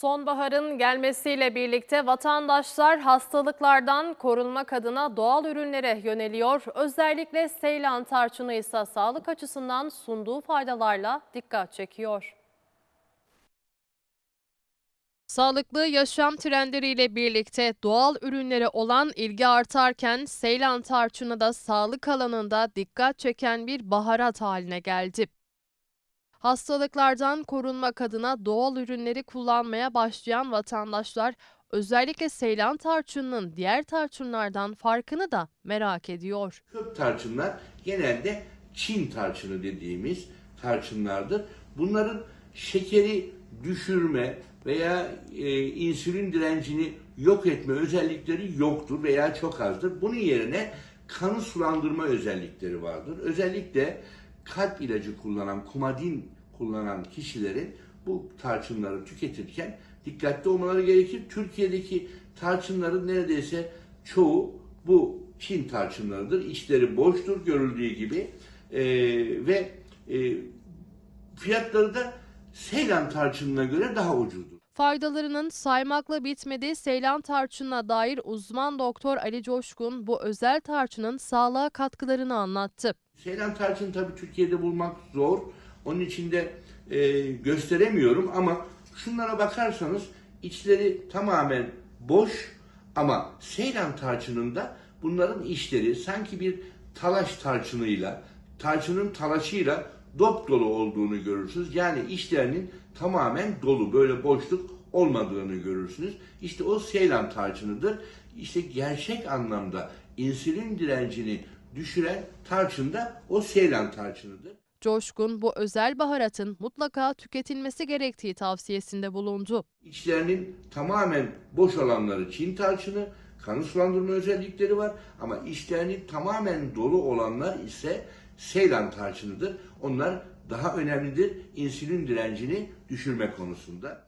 Sonbaharın gelmesiyle birlikte vatandaşlar hastalıklardan korunmak adına doğal ürünlere yöneliyor. Özellikle Seylan tarçını ise sağlık açısından sunduğu faydalarla dikkat çekiyor. Sağlıklı yaşam trendleriyle birlikte doğal ürünlere olan ilgi artarken Seylan tarçını da sağlık alanında dikkat çeken bir baharat haline geldi. Hastalıklardan korunmak adına doğal ürünleri kullanmaya başlayan vatandaşlar özellikle Seylan tarçınının diğer tarçınlardan farkını da merak ediyor. Kök tarçınlar genelde Çin tarçını dediğimiz tarçınlardır. Bunların şekeri düşürme veya e, insülin direncini yok etme özellikleri yoktur veya çok azdır. Bunun yerine kanı sulandırma özellikleri vardır. Özellikle kalp ilacı kullanan, kumadin kullanan kişilerin bu tarçınları tüketirken dikkatli olmaları gerekir. Türkiye'deki tarçınların neredeyse çoğu bu Çin tarçınlarıdır. İçleri boştur görüldüğü gibi Ee, ve e, fiyatları da Seylan tarçınına göre daha ucuzdur. Faydalarının saymakla bitmediği Seylan tarçınına dair uzman doktor Ali Coşkun bu özel tarçının sağlığa katkılarını anlattı. Seylan tarçını tabii Türkiye'de bulmak zor. Onun için de e, gösteremiyorum ama şunlara bakarsanız içleri tamamen boş ama Seylan tarçınında bunların içleri sanki bir talaş tarçınıyla, tarçının talaşıyla dop dolu olduğunu görürsünüz. Yani içlerinin tamamen dolu, böyle boşluk olmadığını görürsünüz. İşte o Seylan tarçınıdır. İşte gerçek anlamda insülin direncini düşüren tarçın da o Seylan tarçınıdır. Coşkun bu özel baharatın mutlaka tüketilmesi gerektiği tavsiyesinde bulundu. İçlerinin tamamen boş olanları Çin tarçını, kanı sulandırma özellikleri var. Ama içlerinin tamamen dolu olanlar ise Seylan tarçınıdır. Onlar daha önemlidir insülin direncini düşürme konusunda.